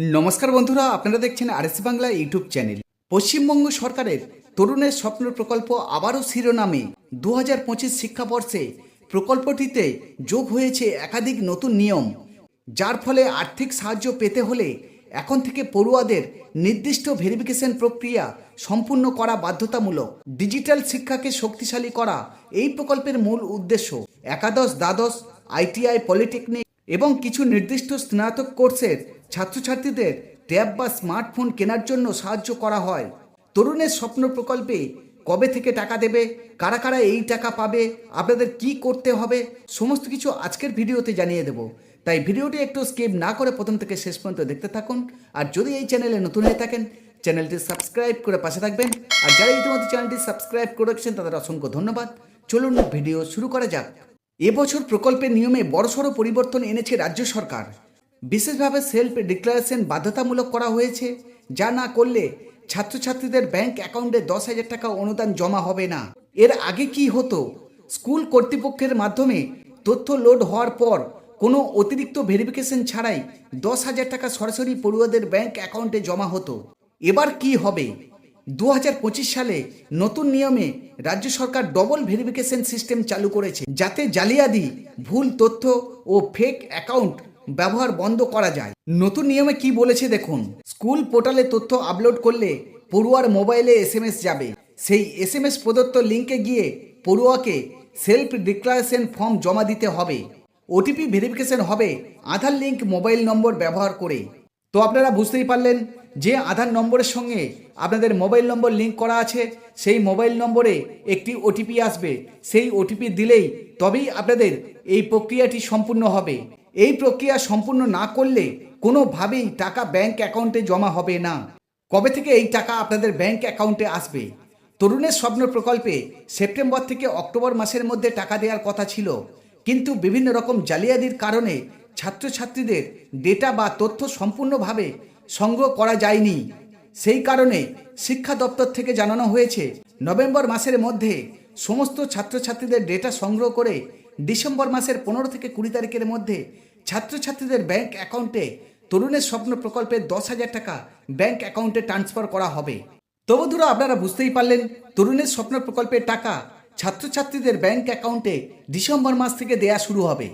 নমস্কার বন্ধুরা, আপনারা দেখছেন RS Bangla YouTube channel. Paschimbanga সরকারের তরুণের স্বপ্ন প্রকল্প আবারও শিরোনামে দু হাজার পঁচিশ শিক্ষাবর্ষে প্রকল্পটিতে যোগ হয়েছে একাধিক নতুন নিয়ম, যার ফলে আর্থিক সাহায্য পেতে হলে এখন থেকে পড়ুয়াদের নির্দিষ্ট ভেরিফিকেশন প্রক্রিয়া সম্পূর্ণ করা বাধ্যতামূলক। ডিজিটাল শিক্ষাকে শক্তিশালী করা এই প্রকল্পের মূল উদ্দেশ্য। একাদশ, দ্বাদশ আইটিআই পলিটেকনিক এবং কিছু নির্দিষ্ট স্নাতক কোর্সের ছাত্রছাত্রীদের ট্যাব বা স্মার্টফোন কেনার জন্য সাহায্য করা হয়। তরুণের স্বপ্ন প্রকল্পে কবে থেকে টাকা দেবে, কারা কারা এই টাকা পাবে, আপনাদের কি করতে হবে, সমস্ত কিছু আজকের ভিডিওতে জানিয়ে দেব। তাই ভিডিওটি একটু স্কিপ না করে প্রথম থেকে শেষ পর্যন্ত দেখতে থাকুন। আর যদি এই চ্যানেলে নতুন হয়ে থাকেন, চ্যানেলটি সাবস্ক্রাইব করে পাশে থাকবেন। আর যারা ইতিমধ্যে চ্যানেলটি সাবস্ক্রাইব করেছেন, তাদের অসংখ্য ধন্যবাদ। চলুন ভিডিও শুরু করা যাক। এবছর প্রকল্পের নিয়মে বড়সড় পরিবর্তন এনেছে রাজ্য সরকার। বিশেষভাবে সেলফ ডিক্লারেশন বাধ্যতামূলক করা হয়েছে, যা না করলে ছাত্রছাত্রীদের ব্যাংক অ্যাকাউন্টে দশ হাজার টাকা অনুদান জমা হবে না। এর আগে কি হতো? স্কুল কর্তৃপক্ষের মাধ্যমে তথ্য লোড হওয়ার পর কোনো অতিরিক্ত ভেরিফিকেশন ছাড়াই দশ হাজার টাকা সরাসরি পড়ুয়াদের ব্যাংক অ্যাকাউন্টে জমা হতো। এবার কি হবে? দু হাজার পঁচিশ সালে নতুন নিয়মে রাজ্য সরকার ডবল ভেরিফিকেশন সিস্টেম চালু করেছে, যাতে জালিয়াতি, ভুল তথ্য ও ফেক অ্যাকাউন্ট ব্যবহার বন্ধ করা যায়। নতুন নিয়মে কি বলেছে দেখুন, স্কুল পোর্টালে তথ্য আপলোড করলে পড়ুয়ার মোবাইলে এসএমএস যাবে। সেই এসএমএস প্রদত্ত লিঙ্কে গিয়ে পড়ুয়াকে সেলফ ডিক্লারেশন ফর্ম জমা দিতে হবে। ওটিপি ভেরিফিকেশন হবে, আধার লিঙ্ক, মোবাইল নম্বর ব্যবহার করে। তো আপনারা বুঝতেই পারলেন যে আধার নম্বরের সঙ্গে আপনাদের মোবাইল নম্বর লিঙ্ক করা আছে। সেই মোবাইল নম্বরে একটি ওটিপি আসবে। সেই ওটিপি দিলেই তবেই আপনাদের এই প্রক্রিয়াটি সম্পূর্ণ হবে। এই প্রক্রিয়া সম্পূর্ণ না করলে কোনোভাবেই টাকা ব্যাংক অ্যাকাউন্টে জমা হবে না। কবে থেকে এই টাকা আপনাদের ব্যাংক অ্যাকাউন্টে আসবে? তরুণের স্বপ্ন প্রকল্পে সেপ্টেম্বর থেকে অক্টোবর মাসের মধ্যে টাকা দেওয়ার কথা ছিল। কিন্তু বিভিন্ন রকম জালিয়াতির কারণে ছাত্রছাত্রীদের ডেটা বা তথ্য সম্পূর্ণভাবে সংগ্রহ করা যায়নি। সেই কারণে শিক্ষা দপ্তর থেকে জানানো হয়েছে, নভেম্বর মাসের মধ্যে সমস্ত ছাত্রছাত্রীদের ডেটা সংগ্রহ করে ডিসেম্বর মাসের পনেরো থেকে কুড়ি তারিখের মধ্যে ছাত্রছাত্রীদের ব্যাংক অ্যাকাউন্টে তরুণের স্বপ্ন প্রকল্পে দশ হাজার টাকা ব্যাংক অ্যাকাউন্টে ট্রান্সফার করা হবে। তো বন্ধুরা, আপনারা বুঝতেই পারলেন, তরুণের স্বপ্ন প্রকল্পের টাকা ছাত্রছাত্রীদের ব্যাংক অ্যাকাউন্টে ডিসেম্বর মাস থেকে দেয়া শুরু হবে।